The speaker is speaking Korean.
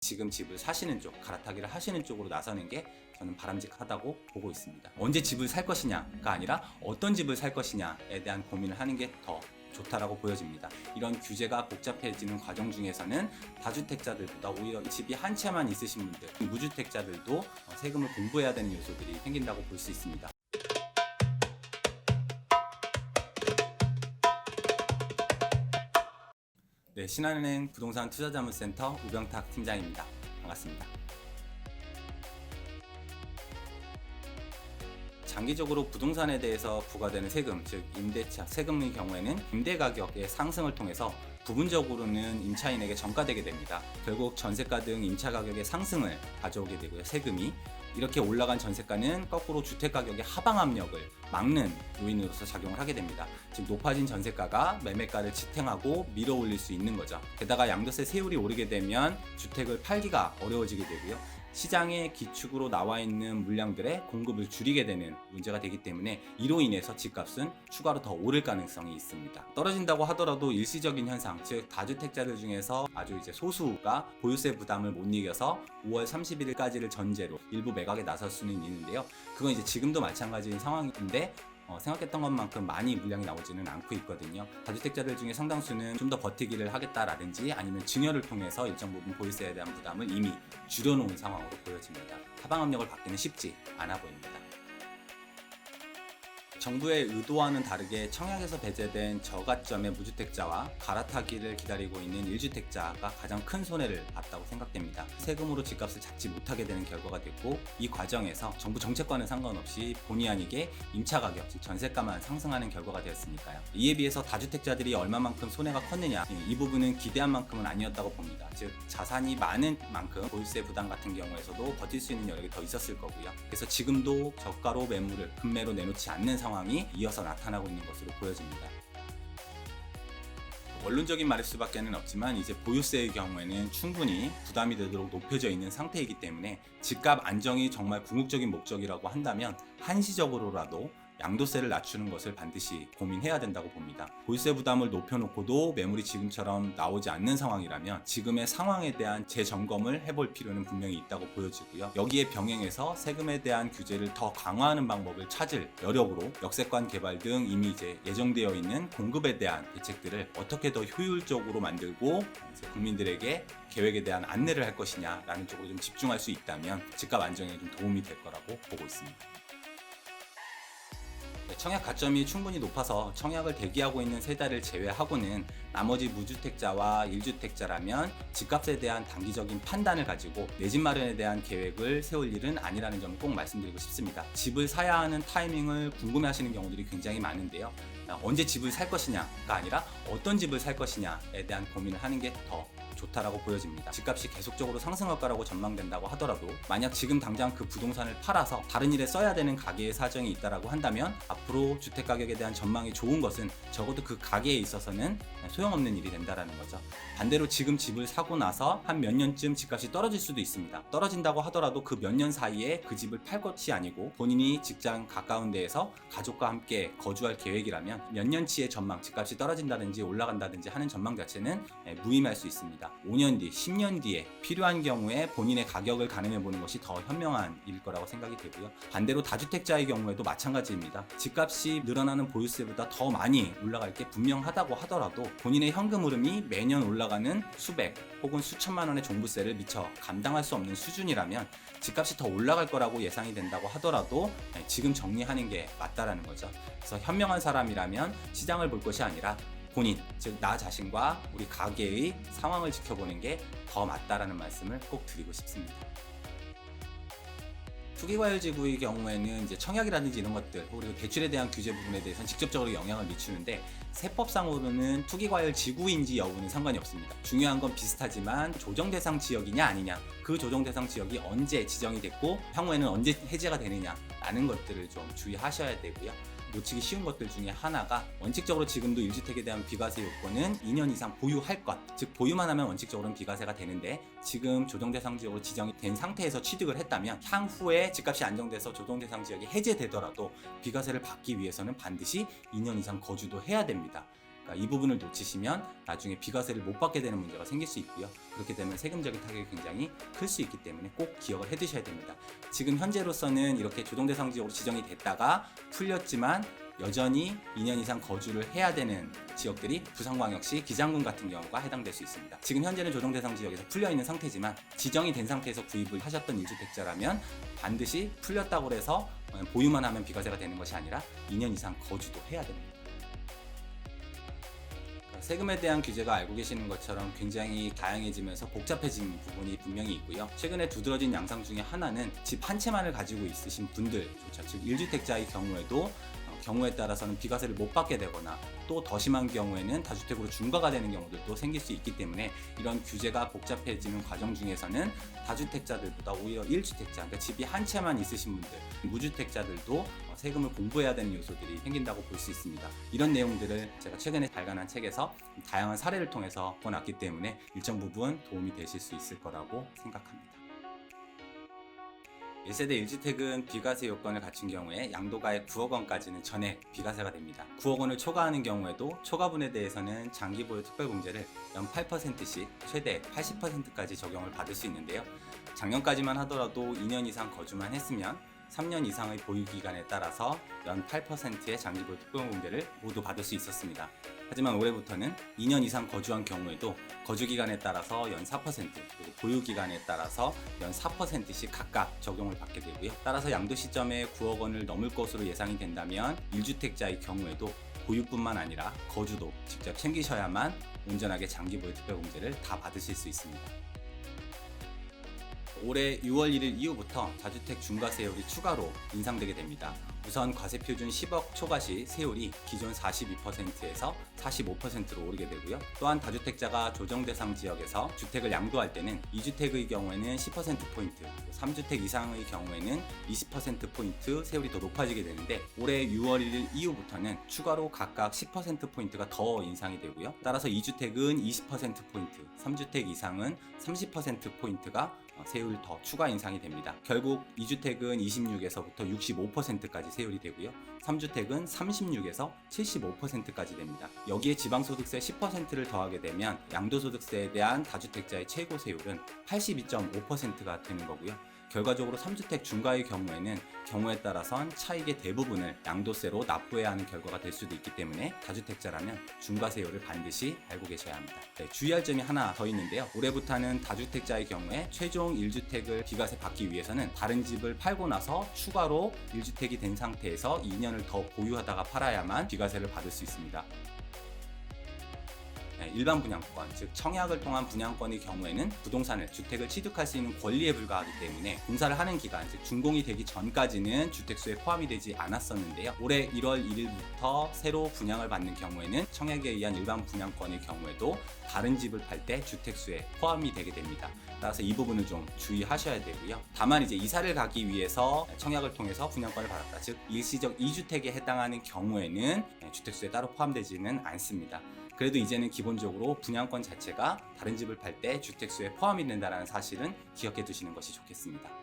지금 집을 사시는 쪽, 갈아타기를 하시는 쪽으로 나서는 게 저는 바람직하다고 보고 있습니다. 언제 집을 살 것이냐가 아니라 어떤 집을 살 것이냐에 대한 고민을 하는 게 더 좋다라고 보여집니다. 이런 규제가 복잡해지는 과정 중에서는 다주택자들보다 오히려 집이 한 채만 있으신 분들, 무주택자들도 어, 세금을 공부해야 되는 요소들이 생긴다고 볼 수 있습니다. 신한은행 부동산 투자자문센터 우병탁 팀장입니다. 반갑습니다. 장기적으로 부동산에 대해서 부과되는 세금, 즉 임대차 세금의 경우에는 임대 가격의 상승을 통해서 부분적으로는 임차인에게 전가되게 됩니다. 결국 전세가 등 임차 가격의 상승을 가져오게 되고요. 세금이 이렇게 올라간 전세가는 거꾸로 주택 가격의 하방 압력을 막는 요인으로서 작용을 하게 됩니다. 즉 높아진 전세가가 매매가를 지탱하고 밀어 올릴 수 있는 거죠. 게다가 양도세 세율이 오르게 되면 주택을 팔기가 어려워지게 되고요. 시장의 기축으로 나와 있는 물량들의 공급을 줄이게 되는 문제가 되기 때문에 이로 인해서 집값은 추가로 더 오를 가능성이 있습니다. 떨어진다고 하더라도 일시적인 현상, 즉 다주택자들 중에서 아주 이제 소수가 보유세 부담을 못 이겨서 5월 31일까지를 전제로 일부 매각에 나설 수는 있는데요. 그건 이제 지금도 마찬가지인 상황인데 어, 생각했던 것만큼 많이 물량이 나오지는 않고 있거든요. 다주택자들 중에 상당수는 좀 더 버티기를 하겠다라든지 아니면 증여를 통해서 일정 부분 보유세에 대한 부담을 이미 줄여놓은 상황으로 보여집니다. 하방 압력을 받기는 쉽지 않아 보입니다. 정부의 의도와는 다르게 청약에서 배제된 저가점의 무주택자와 갈아타기를 기다리고 있는 1주택자가 가장 큰 손해를 봤다고 생각됩니다. 세금으로 집값을 잡지 못하게 되는 결과가 됐고 이 과정에서 정부 정책과는 상관없이 본의 아니게 임차 가격, 즉 전세가만 상승하는 결과가 되었으니까요. 이에 비해서 다주택자들이 얼마만큼 손해가 컸느냐 이 부분은 기대한 만큼은 아니었다고 봅니다. 즉 자산이 많은 만큼 보유세 부담 같은 경우에서도 버틸 수 있는 여력이 더 있었을 거고요. 그래서 지금도 저가로 매물을 급매로 내놓지 않는 상황 이 이어서 나타나고 있는 것으로 보여집니다. 원론적인 말일 수밖에는 없지만 이제 보유세의 경우에는 충분히 부담이 되도록 높여져 있는 상태이기 때문에 집값 안정이 정말 궁극적인 목적이라고 한다면 한시적으로라도 양도세를 낮추는 것을 반드시 고민해야 된다고 봅니다. 보유세 부담을 높여놓고도 매물이 지금처럼 나오지 않는 상황이라면 지금의 상황에 대한 재점검을 해볼 필요는 분명히 있다고 보여지고요. 여기에 병행해서 세금에 대한 규제를 더 강화하는 방법을 찾을 여력으로 역세권 개발 등 이미 이제 예정되어 있는 공급에 대한 대책들을 어떻게 더 효율적으로 만들고 국민들에게 계획에 대한 안내를 할 것이냐라는 쪽으로 좀 집중할 수 있다면 집값 안정에 좀 도움이 될 거라고 보고 있습니다. 네, 청약 가점이 충분히 높아서 청약을 대기하고 있는 세대를 제외하고는 나머지 무주택자와 1주택자라면 집값에 대한 단기적인 판단을 가지고 내 집 마련에 대한 계획을 세울 일은 아니라는 점을 꼭 말씀드리고 싶습니다. 집을 사야 하는 타이밍을 궁금해 하시는 경우들이 굉장히 많은데요. 언제 집을 살 것이냐가 아니라 어떤 집을 살 것이냐에 대한 고민을 하는 게 더 좋다라고 보여집니다. 집값이 계속적으로 상승할 거라고 전망된다고 하더라도 만약 지금 당장 그 부동산을 팔아서 다른 일에 써야 되는 가계의 사정이 있다라고 한다면 앞으로 주택 가격에 대한 전망이 좋은 것은 적어도 그 가게에 있어서는 소용없는 일이 된다라는 거죠. 반대로 지금 집을 사고 나서 한 몇 년쯤 집값이 떨어질 수도 있습니다. 떨어진다고 하더라도 그 몇 년 사이에 그 집을 팔 것이 아니고 본인이 직장 가까운 데에서 가족과 함께 거주할 계획이라면 몇 년치의 전망, 집값이 떨어진다든지 올라간다든지 하는 전망 자체는 예, 무의미할 수 있습니다. 5년 뒤, 10년 뒤에 필요한 경우에 본인의 가격을 가늠해 보는 것이 더 현명한 일일 거라고 생각이 되고요. 반대로 다주택자의 경우에도 마찬가지입니다. 집값이 늘어나는 보유세보다 더 많이 올라갈 게 분명하다고 하더라도 본인의 현금 흐름이 매년 올라가는 수백 혹은 수천만 원의 종부세를 미처 감당할 수 없는 수준이라면 집값이 더 올라갈 거라고 예상이 된다고 하더라도 네, 지금 정리하는 게 맞다라는 거죠. 그래서 현명한 사람이라 면 시장을 볼 것이 아니라 본인, 즉 나 자신과 우리 가게의 상황을 지켜보는 게 더 맞다라는 말씀을 꼭 드리고 싶습니다. 투기과열지구의 경우에는 이제 청약이라든지 이런 것들 그리고 대출에 대한 규제 부분에 대해서는 직접적으로 영향을 미치는데 세법상으로는 투기과열 지구인지 여부는 상관이 없습니다. 중요한 건 비슷하지만 조정 대상 지역이냐 아니냐 그 조정 대상 지역이 언제 지정이 됐고 향후에는 언제 해제가 되느냐라는 것들을 좀 주의하셔야 되고요. 놓치기 쉬운 것들 중에 하나가 원칙적으로 지금도 1주택에 대한 비과세 요건은 2년 이상 보유할 것, 즉 보유만 하면 원칙적으로는 비과세가 되는데 지금 조정 대상 지역으로 지정이 된 상태에서 취득을 했다면 향후에 집값이 안정돼서 조정 대상 지역이 해제되더라도 비과세를 받기 위해서는 반드시 2년 이상 거주도 해야 됩니다. 그러니까 이 부분을 놓치시면 나중에 비과세를 못 받게 되는 문제가 생길 수 있고요. 그렇게 되면 세금적인 타격이 굉장히 클 수 있기 때문에 꼭 기억을 해 두셔야 됩니다. 지금 현재로서는 이렇게 조정대상 지역으로 지정이 됐다가 풀렸지만 여전히 2년 이상 거주를 해야 되는 지역들이 부산광역시 기장군 같은 경우가 해당될 수 있습니다. 지금 현재는 조정 대상 지역에서 풀려 있는 상태지만 지정이 된 상태에서 구입을 하셨던 1주택자라면 반드시 풀렸다고 해서 보유만 하면 비과세가 되는 것이 아니라 2년 이상 거주도 해야 됩니다. 세금에 대한 규제가 알고 계시는 것처럼 굉장히 다양해지면서 복잡해진 부분이 분명히 있고요. 최근에 두드러진 양상 중에 하나는 집 한 채만을 가지고 있으신 분들조차 즉 1주택자의 경우에도 어, 경우에 따라서는 비과세를 못 받게 되거나 또 더 심한 경우에는 다주택으로 중과가 되는 경우들도 생길 수 있기 때문에 이런 규제가 복잡해지는 과정 중에서는 다주택자들보다 오히려 1주택자, 그러니까 집이 한 채만 있으신 분들, 무주택자들도 어, 세금을 공부해야 되는 요소들이 생긴다고 볼 수 있습니다. 이런 내용들을 제가 최근에 발간한 책에서 다양한 사례를 통해서 보놨기 때문에 일정 부분 도움이 되실 수 있을 거라고 생각합니다. 1세대 1주택은 비과세 요건을 갖춘 경우에 양도가액 9억 원까지는 전액 비과세가 됩니다. 9억 원을 초과하는 경우에도 초과분에 대해서는 장기보유 특별공제를 연 8%씩 최대 80%까지 적용을 받을 수 있는데요. 작년까지만 하더라도 2년 이상 거주만 했으면 3년 이상의 보유 기간에 따라서 연 8%의 장기보유 특별 공제를 모두 받을 수 있었습니다. 하지만 올해부터는 2년 이상 거주한 경우에도 거주 기간에 따라서 연 4% 그리고 보유 기간에 따라서 연 4%씩 각각 적용을 받게 되고요. 따라서 양도 시점에 9억 원을 넘을 것으로 예상이 된다면 1주택자의 경우에도 보유뿐만 아니라 거주도 직접 챙기셔야만 온전하게 장기보유 특별공제를 다 받으실 수 있습니다. 올해 6월 1일 이후부터 다주택 중과세율이 추가로 인상되게 됩니다. 우선 과세표준 10억 초과 시 세율이 기존 42%에서 45%로 오르게 되고요. 또한 다주택자가 조정 대상 지역에서 주택을 양도할 때는 2주택의 경우에는 10%포인트, 3주택 이상의 경우에는 20%포인트 세율이 더 높아지게 되는데 올해 6월 1일 이후부터는 추가로 각각 10%포인트가 더 인상이 되고요. 따라서 2주택은 20%포인트, 3주택 이상은 30%포인트가 세율 더 추가 인상이 됩니다. 결국 2주택은 26에서부터 65%까지 세율이 되고요. 3주택은 36에서 75%까지 됩니다. 여기에 지방소득세 10%를 더하게 되면 양도소득세에 대한 다주택자의 최고 세율은 82.5%가 되는 거고요. 결과적으로 3주택 중과의 경우에는 경우에 따라선 차익의 대부분을 양도세로 납부해야 하는 결과가 될 수도 있기 때문에 다주택자라면 중과세율을 반드시 알고 계셔야 합니다. 네, 주의할 점이 하나 더 있는데요. 올해부터는 다주택자의 경우에 최종 1주택을 비과세 받기 위해서는 다른 집을 팔고 나서 추가로 1주택이 된 상태에서 2년을 더 보유하다가 팔아야만 비과세를 받을 수 있습니다. 네, 일반 분양권, 즉 청약을 통한 분양권의 경우에는 부동산을 주택을 취득할 수 있는 권리에 불과하기 때문에 공사를 하는 기간, 즉 준공이 되기 전까지는 주택수에 포함이 되지 않았었는데요. 올해 1월 1일부터 새로 분양을 받는 경우에는 청약에 의한 일반 분양권의 경우에도 다른 집을 팔 때 주택수에 포함이 되게 됩니다. 따라서 이 부분을 좀 주의하셔야 되고요. 다만 이제 이사를 가기 위해서 청약을 통해서 분양권을 받았다. 즉 일시적 2주택에 해당하는 경우에는 주택수에 따로 포함되지는 않습니다. 그래도 이제는 기본적으로 분양권 자체가 다른 집을 팔 때 주택수에 포함이 된다는 사실은 기억해 두시는 것이 좋겠습니다.